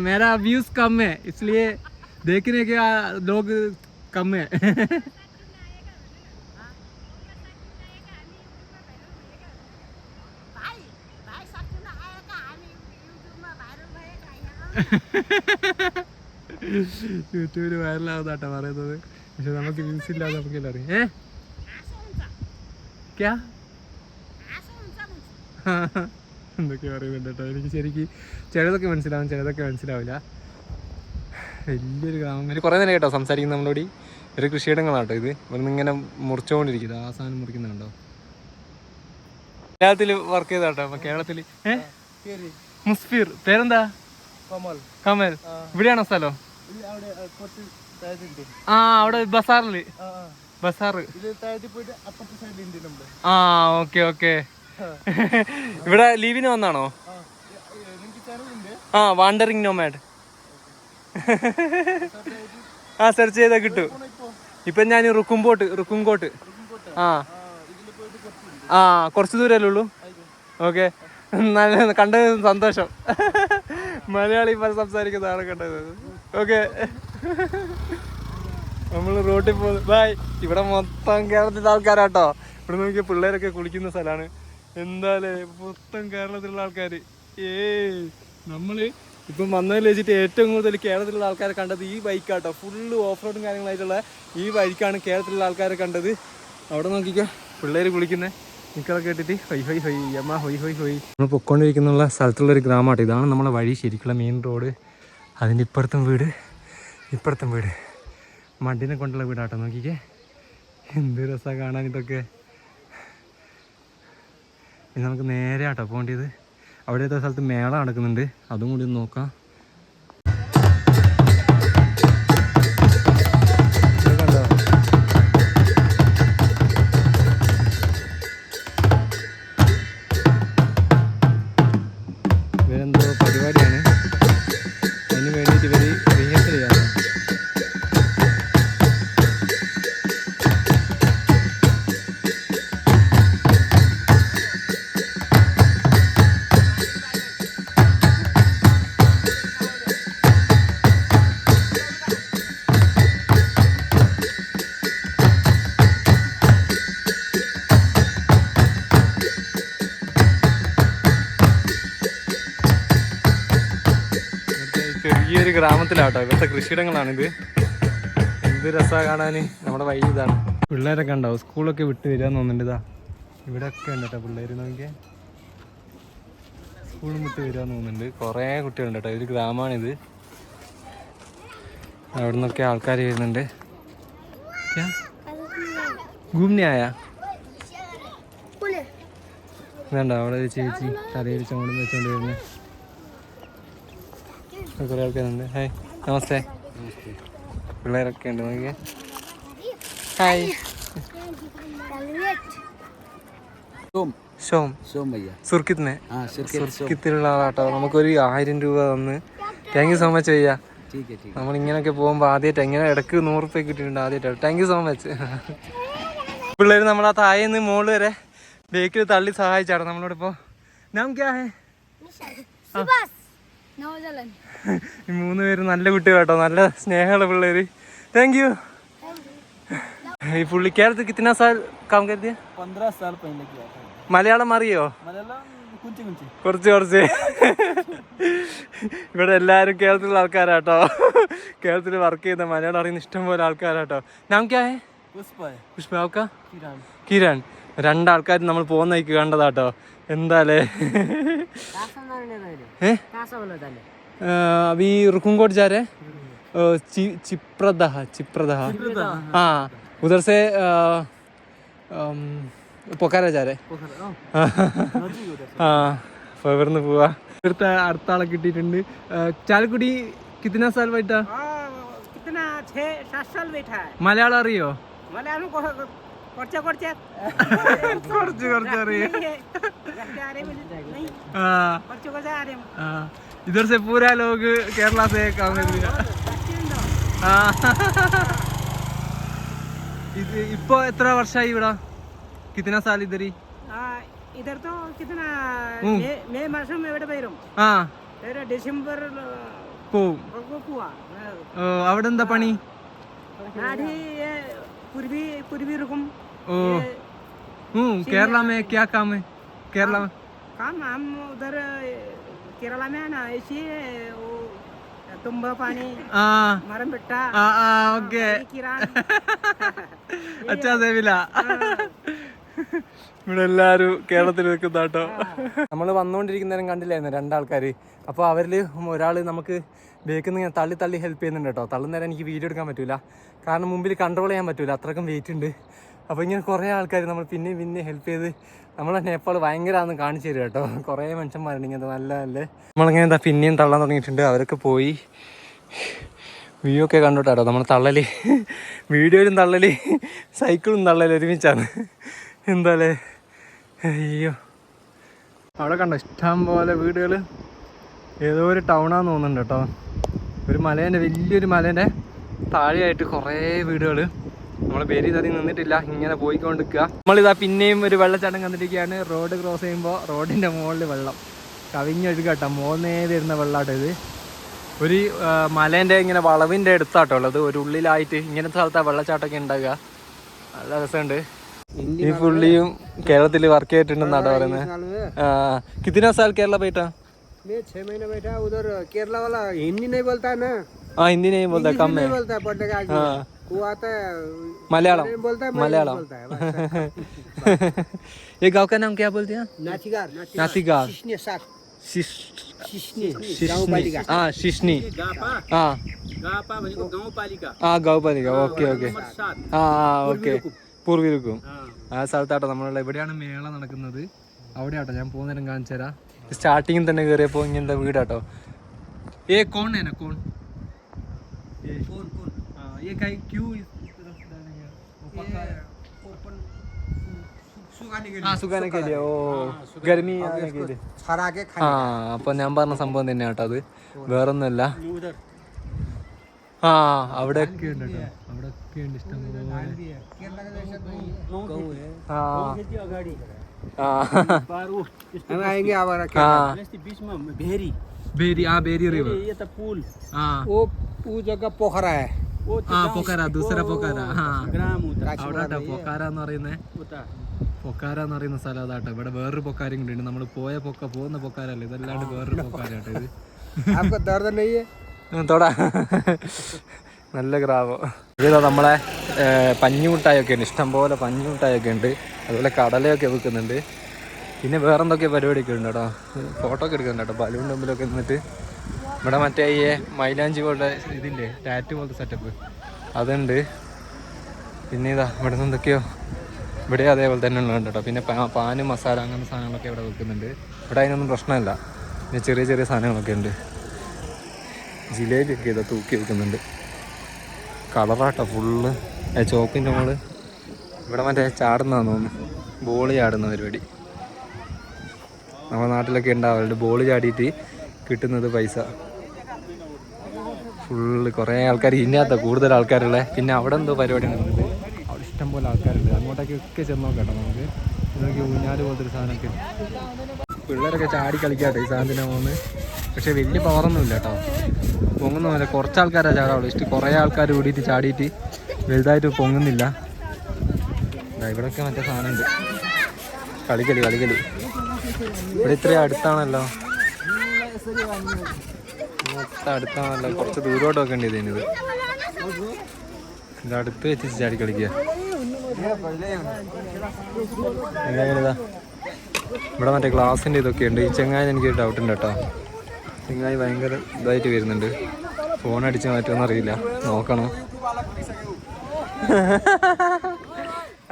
S1: मेरा व्यूज कम है इसलिए देखने के आ, लोग कम है യൂട്യൂബിൽ വൈറലാവുന്നാട്ടാ പറയുന്നത്. പക്ഷെ നമുക്ക് വ്യൂസ് ഇല്ലാതെ നമുക്ക് അറിയാം ഏ? ക്യാ? എന്തൊക്കെ പറയുന്നുണ്ട് കേട്ടോ. എനിക്ക് ശരിക്ക് ചിലതൊക്കെ മനസ്സിലാവും ചിലതൊക്കെ മനസ്സിലാവില്ല. വലിയൊരു ഗ്രാമം. ഒരു കുറേ നേരം കേട്ടോ സംസാരിക്കുന്നത് നമ്മളോടി. ഒരു കൃഷിയിടങ്ങളാട്ടോ ഇത്. ഇവിടുന്ന് ഇങ്ങനെ മുറിച്ചുകൊണ്ടിരിക്കുന്നത് ആ സാധനം മുറിക്കുന്നുണ്ടോ? കേരളത്തിൽ വർക്ക് ചെയ്താട്ടോ കേരളത്തിൽ മുസ്ഫിർ. പേരെന്താ?
S2: കമൽ.
S1: ഇവിടെയാണോ സ്ഥലം? ആ അവിടെ
S2: ബസാറിൽ.
S1: ബസാറ്. ആ ഓക്കെ ഓക്കെ. ഇവിടെ ലീവിന് വന്നാണോ?
S2: ആ
S1: വാണ്ടറിങ് നോമാഡ് ആ സെർച്ച് ചെയ്താൽ കിട്ടും.
S2: ഇപ്പം?
S1: ഞാൻ റുക്കുംപോട്ട് റുക്കുംകോട്ട് ആ.
S2: ആ
S1: കുറച്ച് ദൂരമല്ലേ ഉള്ളൂ? ഓക്കെ. നല്ല കണ്ടത് സന്തോഷം. മലയാളി പല സംസാരിക്കുന്ന ആളെ കണ്ടത്. ഓക്കെ നമ്മൾ റോട്ടിൽ പോകുന്നു ബായ്. ഇവിടെ മൊത്തം കേരളത്തിലെ ആൾക്കാരാട്ടോ. ഇവിടെ നോക്കിയ പിള്ളേരൊക്കെ കുളിക്കുന്ന സ്ഥലമാണ് എന്താലേ മൊത്തം കേരളത്തിലുള്ള ആൾക്കാർ ഏ നമ്മൾ ഇപ്പം വന്നതിൽ വെച്ചിട്ട് ഏറ്റവും കൂടുതൽ കേരളത്തിലുള്ള ആൾക്കാരെ കണ്ടത് ഈ ബൈക്കാട്ടോ. ഫുള്ള് ഓഫ് റോഡും കാര്യങ്ങളായിട്ടുള്ള ഈ ബൈക്കാണ് കേരളത്തിലുള്ള ആൾക്കാരെ കണ്ടത്. അവിടെ നോക്കിക്കോ പിള്ളേർ കുളിക്കുന്നത് നിക്കളൊക്കെ കേട്ടിട്ട് ഹൊയ് ഹൊയ് ഹൊയ് അമ്മ ഹൊയ് ഹൊയ് ഹൊയ്. നമ്മൾ പൊക്കോണ്ടിരിക്കുന്ന സ്ഥലത്തുള്ള ഒരു ഗ്രാമമാട്ടോ. ഇതാണ് നമ്മളെ വഴി ശരിക്കുള്ള മെയിൻ റോഡ് അതിന്റെ ഇപ്പുറത്തും വീട് ഇപ്പുറത്തും വീട്. മണ്ണിനെ കൊണ്ടുള്ള വീടാട്ടോ നോക്കിക്കേ. എന്ത് രസമാണ് കാണാൻ ഇതൊക്കെ. ഇനി നമുക്ക് നേരെ ആട്ടോ പോകേണ്ടത്. അവിടെ ഏതോ സ്ഥലത്ത് മേള നടക്കുന്നുണ്ട്. അതും കൂടി ഒന്ന് നോക്കാം. കേട്ടോ ഇവിടുത്തെ കൃഷിയിടങ്ങളാണിത് എന്ത് രസമാണ് കാണാന്. നമ്മുടെ വഴി ഇതാണ്. പിള്ളേരൊക്കെ ഉണ്ടാവും സ്കൂളൊക്കെ വിട്ട് വരിക തോന്നുന്നുണ്ടാ ഇതാ. ഇവിടെയൊക്കെ ഉണ്ട് കേട്ടോ പിള്ളേർ നോക്കിയ. സ്കൂളും വിട്ട് വരിക തോന്നുന്നുണ്ട്. കുറേ കുട്ടികളുണ്ട് കേട്ടോ. ഇതൊരു ഗ്രാമമാണിത്. അവിടെ നിന്നൊക്കെ ആൾക്കാർ വരുന്നുണ്ട് ഗുംനായ വേണ്ട അവിടെ ചേച്ചി തലയിൽ ചുമടും വെച്ചോണ്ട് വരുന്നത് കുറേ ആൾക്കാരുണ്ട്. ഹായ്. നമസ്തേ. പിള്ളേരൊക്കെ ഉണ്ട് നോക്കിയ. ഹായ്. ഷോം ആളാട്ടോ. നമുക്കൊരു ആയിരം രൂപ തന്ന്. താങ്ക് യു സോ മച്ച്
S2: അയ്യാ
S1: നമ്മൾ ഇങ്ങനെയൊക്കെ പോകുമ്പോൾ ആദ്യമായിട്ട് എങ്ങനെ ഇടയ്ക്ക് നൂറ് റുപ്യ കിട്ടിയിട്ടുണ്ട് ആദ്യമായിട്ട് താങ്ക് യു സോ മച്ച് പിള്ളേർ നമ്മളാ തായ മോൾ വരെ ബേക്കിൽ തള്ളി സഹായിച്ചാണ് നമ്മളോട് നമുക്ക് നാം ക്യാ ഹേ? ഈ മൂന്ന് പേര് നല്ല കുട്ടികളാട്ടോ. നല്ല സ്നേഹമുള്ള പിള്ളേര്. താങ്ക് യു ഈ പുള്ളിക്കാരത്ത് കിത്തന സാൽ കാം കരുതിയ മലയാളം അറിയോ? കുറച്ച് കുറച്ച്. ഇവിടെ എല്ലാവരും കേരളത്തിലുള്ള ആൾക്കാരാട്ടോ. കേരളത്തിൽ വർക്ക് ചെയ്യുന്ന മലയാളം അറിയുന്ന ഇഷ്ടം പോലെ ആൾക്കാരാട്ടോ. നാം പുഷ്പ. പുഷ്പ
S2: കിരാൻ.
S1: കിരാൻ. രണ്ടാൾക്കാർ നമ്മൾ പോകുന്നേക്ക് കണ്ടതാട്ടോ. എന്താലേ ഏ अभी रुकुमकोट जा रहे हैं अ, चि- चिप्रदह चिप्रदह हाँ उधर से अ, अम, പൊക്കാര जा रहे ആ അപ്പോൾ ഇവിടുന്ന് പോവാ ഇവിടുത്തെ അടുത്ത ആളെ കിട്ടിയിട്ടുണ്ട് അഹ് ചാലക്കുടി കിത്തന സാൽ വൈട്ടാ
S3: कितना छः सात साल बैठा है
S1: മലയാളം അറിയോ
S3: मलयालम को കുറച്ച് കുറച്ച്
S1: കുറച്ച് കുറച്ച് അറിയോ
S3: रखते आ रहे हैं, नहीं
S1: ആ
S3: കുറച്ച് കുറച്ച് आ रहे हैं
S1: ആ इधर से पूरा लोग केरला से काम कर दिया ആ ഇത് ഇപ്പൊ എത്ര വർഷമായി ഇവിടെ കിത്തന സാൽ ഇതരി
S3: ആ, ഇതർ तो कितना
S1: ഉം.
S3: മേ മേ മാസം എവിടെ വരും
S1: ആ
S3: ഒരു ഡിസംബർ
S1: പോവും
S3: പോവാ
S1: ഓ അവിടെ എന്താ പണി
S3: നാടി पूर्वी पूर्वी रुकम
S1: ओ हूँ केरला में क्या काम है केरला में
S3: काम हम उधर केरला में है ना ऐसे वो തുമ്പ പാനി
S1: ആ
S3: മരം വെട്ട
S1: ആ ആ ഓക്കെ
S3: കിറാൻ
S1: അച്ഛാ സേവില ഇവിടെ എല്ലാരും കേരളത്തിൽ നിൽക്കുന്ന കേട്ടോ നമ്മൾ വന്നുകൊണ്ടിരിക്കുന്നേരം കണ്ടില്ലായിരുന്നു രണ്ടാൾക്കാര് അപ്പോൾ അവരിൽ ഒരാൾ നമുക്ക് ബേക്കിൽ നിന്ന് തള്ളി തള്ളി ഹെൽപ്പ് ചെയ്യുന്നുണ്ട് കേട്ടോ തള്ളുന്നേരം എനിക്ക് വീഡിയോ എടുക്കാൻ പറ്റൂല കാരണം മുമ്പിൽ കൺട്രോൾ ചെയ്യാൻ പറ്റൂല അത്രക്കും വെയിറ്റ് ഉണ്ട് അപ്പോൾ ഇങ്ങനെ കുറേ ആൾക്കാർ നമ്മൾ പിന്നെയും പിന്നെ ഹെൽപ്പ് ചെയ്ത് നമ്മളെ നേപ്പാൾ ഭയങ്കരമാണെന്ന് കാണിച്ചു തരും കേട്ടോ. കുറേ മനുഷ്യന്മാരുണ്ട് ഇങ്ങനത്തെ നല്ല നല്ല. നമ്മളിങ്ങനെ എന്താ പിന്നെയും തള്ളാൻ തുടങ്ങിയിട്ടുണ്ട്. അവരൊക്കെ പോയി വ്യൂ ഒക്കെ കണ്ടോട്ടോ നമ്മൾ തള്ളൽ വീഡിയോയിലും തള്ളൽ സൈക്കിളും തള്ളൽ ഒരുമിച്ചാണ്. എന്താല്ലേ അയ്യോ. അവിടെ കണ്ടോ? ഇഷ്ടം പോലെ വീടുകൾ ഏതോ ഒരു ടൗണാന്ന് തോന്നുന്നുണ്ട് കേട്ടോ. ഒരു മലേന്റെ വലിയൊരു മലേന്റെ താഴെയായിട്ട് കുറേ വീടുകൾ നമ്മൾ പേര് തതി നിന്നിട്ടില്ല ഇങ്ങനെ പോയിക്കൊണ്ടിരിക്കുക നമ്മളിതാ പിന്നെയും ഒരു വെള്ളച്ചാട്ടം കണ്ടിരിക്കുകയാണ് റോഡ് ക്രോസ് ചെയ്യുമ്പോൾ റോഡിൻ്റെ മുകളിൽ വെള്ളം കവിഞ്ഞൊഴുകട്ടോ മോന്നേ വരുന്ന വെള്ളമാട്ടോ ഇത് ഒരു ആ, മലേൻ്റെ ഇങ്ങനെ വളവിൻ്റെ അടുത്താട്ടോ ഉള്ളത് ഒരു ഉള്ളിലായിട്ട് ഇങ്ങനത്തെ സ്ഥലത്താ വെള്ളച്ചാട്ടമൊക്കെ ഉണ്ടാകുക നല്ല രസമുണ്ട് ഈ പുള്ളിയും കേരളത്തിൽ വർക്ക് ചെയ്തിട്ടുണ്ടെന്നാട്ടോ പറയുന്നത് ആ കിത്തിന സാൽ കേരള പോയിട്ടാ
S2: मैं छह महीने बैठा उधर केरला वाला हिंदी नहीं बोलता है ना
S1: ആ ഹിന്ദി नहीं बोलता कम है
S2: नहीं बोलता है पढ़ने का आदमी।
S1: हाँ
S2: वो आता है
S1: मलयालम
S2: नहीं बोलता है
S1: मलयालम
S2: बोलता है बस।
S1: ये गांव का नाम क्या बोलते हैं
S2: नाचीगार
S1: नाथीगार
S2: शिशने साथ
S1: शिश
S2: शिशने
S1: शिशनी हाँ शिशनी हाँ ആ ഗൗപാലിക ഓക്കെ ഓക്കെ ആ ഓക്കെ പൂർവിരുക്കും ആ സ്ഥലത്താട്ടോ നമ്മളുള്ള ഇവിടെയാണ് മേള നടക്കുന്നത് അവിടെയാട്ടോ ഞാൻ പോകുന്നേരം കാണിച്ചു തരാം സ്റ്റാർട്ടിങ്ങിൽ തന്നെ കയറിയപ്പോൾ ഇങ്ങനത്തെ വീടാട്ടോ ഏ കോൺ है ना कौन ये हाँ, ये कहीं क्यों इस तरफ डाले गए? वो पक्का है? हाँ सुखाने के लिए ओ गर्मी आने के लिए
S2: हरा के
S1: ആ അപ്പൊ ഞാൻ പറഞ്ഞ സംഭവം തന്നെ കേട്ടോ അത് വേറൊന്നുമല്ല ആ അവിടെ ഒക്കെ ഉണ്ട് കേട്ടോ അവിടെ ഒക്കെ ഉണ്ട് ഇഷ്ടം പോലെ ആ ആ
S2: हम आएंगे आवारा के
S1: ആ
S2: भेरी
S1: ബേരി ആ ബേരി റിവർ ആ
S2: वो वो जगह पोखरा है
S1: ആ പൊക്കാര ദൂസര പൊക്കാര. അവിടെ പൊക്കാര എന്ന് പറയുന്നേ. പൊക്കാര എന്ന് പറയുന്ന സ്ഥലം അതാട്ടോ. ഇവിടെ വേറൊരു പൊക്കാരും കൂടി ഉണ്ട്. നമ്മൾ പോയ പൊക്ക പോകുന്ന പൊക്കാരല്ല? ഇതല്ലാണ്ട് വേറൊരു പൊക്കാരാട്ടോ ഇത്. നല്ല ഗ്രാമോ. ഇതാ നമ്മളെ പഞ്ഞുമുട്ടായൊക്കെ ഉണ്ട് ഇഷ്ടംപോലെ പഞ്ഞുമുട്ടായൊക്കെ ഉണ്ട്. അതുപോലെ കടലയൊക്കെ വെക്കുന്നുണ്ട് പിന്നെ വേറെന്തൊക്കെ പരിപാടിയൊക്കെ ഉണ്ട് കേട്ടോ. ഫോട്ടോ ഒക്കെ എടുക്കുന്നുണ്ട് കേട്ടോ. ബലൂൺ ടെമ്പിലൊക്കെ നിന്നിട്ട് ഇവിടെ മറ്റേ ഈ മൈലാഞ്ചി പോലത്തെ ഇതില്ലേ ടാറ്റു പോലത്തെ സെറ്റപ്പ് അതുണ്ട്. പിന്നെ ഇതാ ഇവിടെ നിന്ന് എന്തൊക്കെയോ ഇവിടെ അതേപോലെ തന്നെ ഉള്ളത് കേട്ടോ പിന്നെ പാന് മസാല അങ്ങനത്തെ സാധനങ്ങളൊക്കെ ഇവിടെ വെക്കുന്നുണ്ട്. ഇവിടെ അതിനൊന്നും പ്രശ്നമില്ല. പിന്നെ ചെറിയ ചെറിയ സാധനങ്ങളൊക്കെ ഉണ്ട്. ജിലേബി ഒക്കെ ഇതാ തൂക്കി വെക്കുന്നുണ്ട്. കളറാട്ടോ ഫുള്ള്. ചോപ്പിന്റെ മോൾ. ഇവിടെ മറ്റേ ചാടുന്നതാന്ന് തോന്നുന്നു. ബോളി ചാടുന്ന പരിപാടി. നമ്മുടെ നാട്ടിലൊക്കെ ഉണ്ടാവാറുണ്ട് ബോൾ ചാടിയിട്ട് കിട്ടുന്നത് പൈസ. ഫുള്ള് കുറേ ആൾക്കാർ ഇതിനകത്ത കൂടുതൽ ആൾക്കാരുള്ളത് പിന്നെ അവിടെ എന്തോ പരിപാടി നടന്നത് അവിടെ ഇഷ്ടം പോലെ ആൾക്കാരുണ്ട്. അങ്ങോട്ടേക്കൊക്കെ ചെന്ന് നോക്കട്ടോ നമുക്ക്. ഇതൊക്കെ ഊഞ്ഞാൽ പോലത്തെ ഒരു സാധനമൊക്കെ. പിള്ളേരൊക്കെ ചാടി കളിക്കാട്ടെ ഈ സാധനത്തിന് പോകുന്നത് പക്ഷെ വലിയ പവറൊന്നും ഇല്ല കേട്ടോ. പൊങ്ങുന്നില്ല കുറച്ച് ആൾക്കാരാണ് ചാടാവുള്ളൂ ഇഷ്ടം കുറേ ആൾക്കാർ കൂടിയിട്ട് ചാടിയിട്ട് വലുതായിട്ട് പൊങ്ങുന്നില്ല. ഇവിടെയൊക്കെ മറ്റേ സാധനമുണ്ട്. കളിക്കൽ കളിക്കൽ ഇവിടെ ഇത്രയും അടുത്താണല്ലോ. അടുത്താണല്ലോ. കുറച്ച് ദൂരോട്ട് വെക്കേണ്ടി ഇതിനിത് ഇത് അടുത്ത് വെച്ച് ചാടി കളിക്കുക. എന്താ ഇവിടെ മറ്റേ ഗ്ലാസിന്റെ ഇതൊക്കെ ഉണ്ട്. ഈ ചെങ്ങായി എനിക്ക് ഡൗട്ട് ഉണ്ട് കേട്ടോ. ചെങ്ങായി ഭയങ്കര ഇതായിട്ട് വരുന്നുണ്ട്. ഫോൺ അടിച്ച് മാറ്റുമെന്ന് അറിയില്ല. നോക്കണം.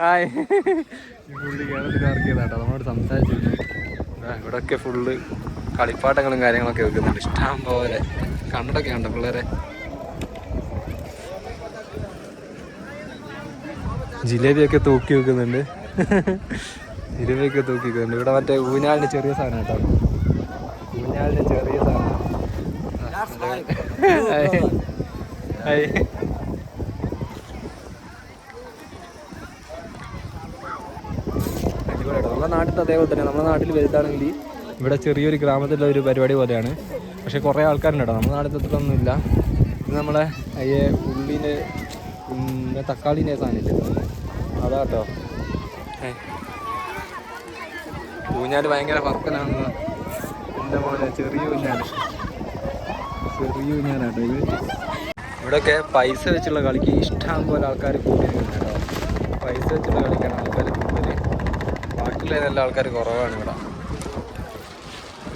S1: ഹായ്. പുള്ളി കേരളത്തിൽ ഇറക്കിയതാട്ടോ നമ്മളോട് സംസാരിച്ചിട്ടുണ്ട് ഇവിടെയൊക്കെ ഫുള്ള് കളിപ്പാട്ടങ്ങളും കാര്യങ്ങളൊക്കെ വെക്കുന്നുണ്ട്. ഇഷ്ടം പോലെ. കണ്ടൊക്കെ ഉണ്ട് പിള്ളേരെ? ജിലേബിയൊക്കെ തൂക്കി വെക്കുന്നുണ്ട്. ജിലേബിയൊക്കെ തൂക്കി വെക്കുന്നുണ്ട്. ഇവിടെ മറ്റേ ഊഞ്ഞാലിന്റെ ചെറിയ സാധനം കേട്ടോ. ഊഞ്ഞാലിന്റെ ചെറിയ സാധനം. നമ്മുടെ നാട്ടിൽ അതേപോലെ തന്നെ. നമ്മുടെ നാട്ടിൽ വലുതാണെങ്കിൽ ഇവിടെ ചെറിയൊരു ഗ്രാമത്തിലുള്ള ഒരു പരിപാടി പോലെയാണ്. പക്ഷെ കുറേ ആൾക്കാരുണ്ട് കേട്ടോ നമ്മുടെ നാട്ടിൽ ഇത് നമ്മളെ അയ്യെ ഉള്ളിന്റെ പിന്നെ തക്കാളിന്റെ സാധനമില്ല? അതാ കേട്ടോ ഊഞ്ഞാൽ ഭയങ്കര ഫർക്കനാണ് എന്റെ മോനെ ചെറിയ ഊഞ്ഞാൽ. ചെറിയ ഊഞ്ഞാലാട്ടോ ഇത്. ഇവിടെയൊക്കെ പൈസ വെച്ചുള്ള കളിക്ക് ഇഷ്ടം പോലെ ആൾക്കാർ കൂടി കേട്ടോ. പൈസ വെച്ചുള്ള കളിക്കാണ് ആൾക്കാർ കൂടുതൽ ബാക്കിയുള്ള എല്ലാ ആൾക്കാർ കുറവാണ് ഇവിടെ.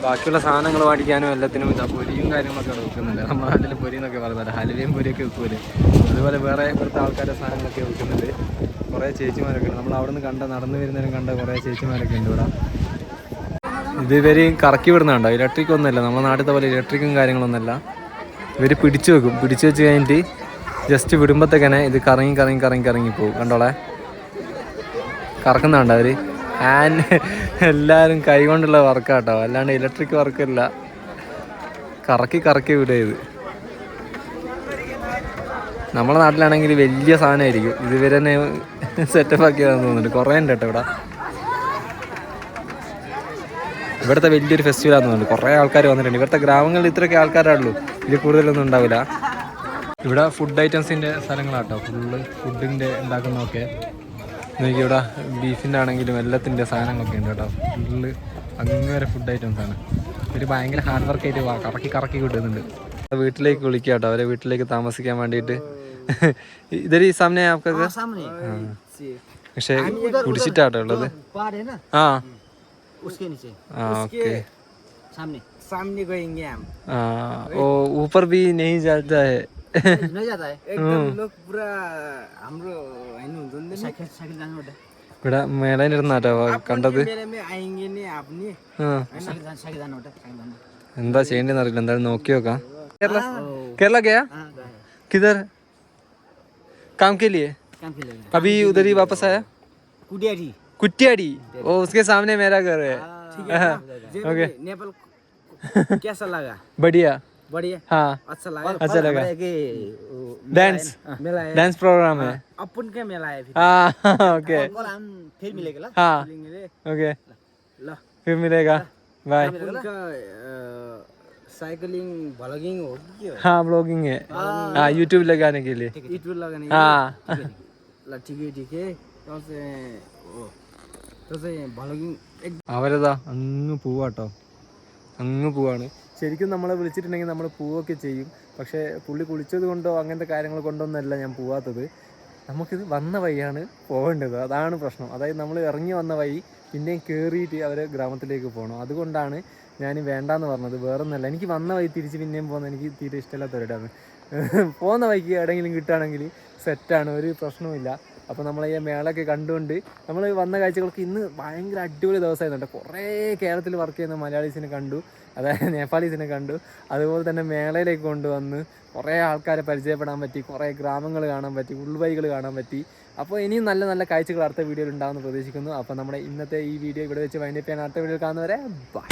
S1: ബാക്കിയുള്ള സാധനങ്ങൾ മേടിക്കാനും എല്ലാത്തിനും ഇതാ പൊരിയും കാര്യങ്ങളൊക്കെ വെക്കുന്നുണ്ട്. നമ്മുടെ നാട്ടിൽ പൊരി എന്നൊക്കെ പറയുന്നത്. ഹലുവയും പൊരിയൊക്കെ വെക്കൂലേ. അതുപോലെ വേറെ ഇവിടുത്തെ ആൾക്കാരുടെ സാധനങ്ങളൊക്കെ വെക്കുന്നുണ്ട്. കുറേ ചേച്ചിമാരൊക്കെ ഉണ്ട്. നമ്മൾ അവിടെ നിന്ന് കണ്ട നടന്നു വരുന്നതിനും കണ്ട കുറേ ചേച്ചിമാരൊക്കെ ഉണ്ട് ഇവിടെ. ഇത് ഇവർ കറക്കി വിടുന്നുണ്ടോ ഇലക്ട്രിക് ഒന്നുമല്ല. നമ്മുടെ നാട്ടിലത്തെ പോലെ ഇലക്ട്രിക്കും കാര്യങ്ങളൊന്നുമല്ല. ഇവർ പിടിച്ചു വെക്കും. പിടിച്ചു വെച്ച് കഴിഞ്ഞിട്ട് ജസ്റ്റ് വിടുമ്പോഴത്തേക്കനെ ഇത് കറങ്ങി കറങ്ങി കറങ്ങി കറങ്ങി പോകും. കണ്ടോളെ? കറക്കുന്നുണ്ടോ അവർ? ഹാൻഡ് എല്ലാവരും കൈ കൊണ്ടുള്ള വർക്കാട്ടോ. അല്ലാണ്ട് ഇലക്ട്രിക് വർക്കല്ല കറക്കി കറക്കി വിടുക ഇത്. നമ്മുടെ നാട്ടിലാണെങ്കിൽ വലിയ സാധനമായിരിക്കും. ഇതുവരെ തന്നെ സെറ്റപ്പ് ആക്കിയതാണെന്ന് തോന്നുന്നുണ്ട്. കുറേ ഉണ്ട് കേട്ടോ ഇവിടെ. ഇവിടുത്തെ വലിയൊരു ഫെസ്റ്റിവലാന്ന് തോന്നുന്നുണ്ട്. കുറേ ആൾക്കാർ വന്നിട്ടുണ്ട്. ഇവിടുത്തെ ഗ്രാമങ്ങളിൽ ഇത്രയൊക്കെ ആൾക്കാരാണല്ലോ ഇതിൽ കൂടുതലൊന്നും ഉണ്ടാവില്ല. ഇവിടെ ഫുഡ് ഐറ്റംസിന്റെ സ്ഥലങ്ങളാട്ടോ. ഫുള്ള് ഫുഡിന്റെ ഉണ്ടാക്കുന്നതൊക്കെ. നോക്കി ഇവിടെ ബീഫിൻ്റെ ആണെങ്കിലും എല്ലാത്തിൻ്റെ സാധനങ്ങളൊക്കെ ഉണ്ട് കേട്ടോ ഫുള്ള് അങ്ങനെ വരെ ഫുഡ് ഐറ്റംസ് ആണ് ഇവർ ഭയങ്കര ഹാർഡ് വർക്ക് ആയിട്ട് വാ- കറക്കി കറക്കി കിട്ടുന്നുണ്ട് വീട്ടിലേക്ക് വിളിക്കുക കേട്ടോ അവരെ വീട്ടിലേക്ക് താമസിക്കാൻ വേണ്ടിയിട്ട് ഇതൊരു ഈ സമയം ആൾക്കൊക്കെ പക്ഷേ കുടിച്ചിട്ടാട്ടോ ഉള്ളത്
S2: पहाड़ है ना
S1: ആ
S2: उसके नीचे
S1: ആ ഓക്കെ
S2: सामने
S3: सामने गएंगे हम
S1: ആ ഓ ऊपर भी नहीं जाता है
S2: नहीं जाता है
S3: एकदम लोग पूरा हाम्रो होइन हुँदैन नि
S2: साइकिल साइकिल जानुपर्छ
S1: ഇവിടെ മേളയിലിരുന്നാട്ടോ കണ്ടത്
S3: मेरे में आएंगे नि आपने
S1: ആ
S2: साइकिल जानु साइकिल जानुपर्छ साइकिल जानु
S1: എന്താ ചെയ്യേണ്ടതെന്ന് അറിയില്ല എന്തായാലും നോക്കി നോക്കാം കേരള കേരള गया किधर काम के लिए
S2: काम के लिए
S1: अभी उधर ही वापस आया
S2: कुडियारी
S1: कुटियाड़ी ओ उसके सामने मेरा घर है
S3: जे
S1: ओके
S3: पनि नेपाल कैसा लगा
S1: बढ़िया
S3: बढ़िया
S1: हाँ
S3: अच्छा लगा
S1: अच्छा लगा
S2: कि
S1: डांस
S3: मेला है
S1: डांस प्रोग्राम है
S3: अपन का मेला है फिर
S1: हाँ ओके
S2: कल हम फिर मिलेगा ल
S1: हाँ
S3: मिलेंगे
S1: ओके
S3: ल
S1: फिर मिलेगा बाय
S3: उनका साइकिलिंग भ्लगिङ हो कि के हो
S1: हाँ ब्लॉगिंग है हाँ यूट्यूब लगाने के लिए
S3: युट्युब लगाने
S1: हाँ
S3: ल ठिकै ठिकै त्यो चाहिँ हो त्यो चाहिँ भ्लगिङ एकदम
S1: അവരതാ അങ്ങ് പോവാട്ടോ അങ്ങ് പോവാണ് ശരിക്കും നമ്മളെ വിളിച്ചിട്ടുണ്ടെങ്കിൽ നമ്മൾ പോവുകയൊക്കെ ചെയ്യും. പക്ഷേ പുള്ളി കുളിച്ചത് കൊണ്ടോ അങ്ങനത്തെ കാര്യങ്ങൾ കൊണ്ടൊന്നല്ല ഞാൻ പോവാത്തത്. നമുക്കിത് വന്ന വഴിയാണ് പോകേണ്ടത് അതാണ് പ്രശ്നം. അതായത് നമ്മൾ ഇറങ്ങി വന്ന വഴി പിന്നെയും കയറിയിട്ട് അവർ ഗ്രാമത്തിലേക്ക് പോകണം. അതുകൊണ്ടാണ് ഞാൻ വേണ്ടാന്ന് പറഞ്ഞത്. വേറൊന്നല്ല. എനിക്ക് വന്ന വഴി തിരിച്ച് പിന്നെയും പോകുന്നത് എനിക്ക് തീരെ ഇഷ്ടമില്ലാത്തവരാണ് പോകുന്ന വഴിക്ക് എവിടെയെങ്കിലും കിട്ടുകയാണെങ്കിൽ സെറ്റാണ് ഒരു പ്രശ്നവുമില്ല. അപ്പോൾ നമ്മൾ ഈ മേളൊക്കെ കണ്ടുകൊണ്ട് നമ്മൾ വന്ന കാഴ്ചകൾക്ക് ഇന്ന് ഭയങ്കര അടിപൊളി ദിവസമായിരുന്നു കേട്ടോ. കുറേ കേരളത്തിൽ വർക്ക് ചെയ്യുന്ന മലയാളീസിനെ കണ്ടു അതായത് നേപ്പാളീസിനെ കണ്ടു. അതുപോലെ തന്നെ മേളയിലേക്ക് കൊണ്ടുവന്ന് കുറേ ആൾക്കാരെ പരിചയപ്പെടാൻ പറ്റി കുറേ ഗ്രാമങ്ങൾ കാണാൻ പറ്റി ഉൾവൈകൾ കാണാൻ പറ്റി. അപ്പോൾ ഇനിയും നല്ല നല്ല കാഴ്ചകൾ അടുത്ത വീഡിയോയിൽ ഉണ്ടാകുമെന്ന് പ്രതീക്ഷിക്കുന്നു. അപ്പോൾ നമ്മുടെ ഇന്നത്തെ ഈ വീഡിയോ ഇവിടെ വെച്ച് വൈൻഡപ്പ് ചെയ്യാൻ അടുത്ത വീഡിയോയിൽ കാണുന്നവരെ ബൈ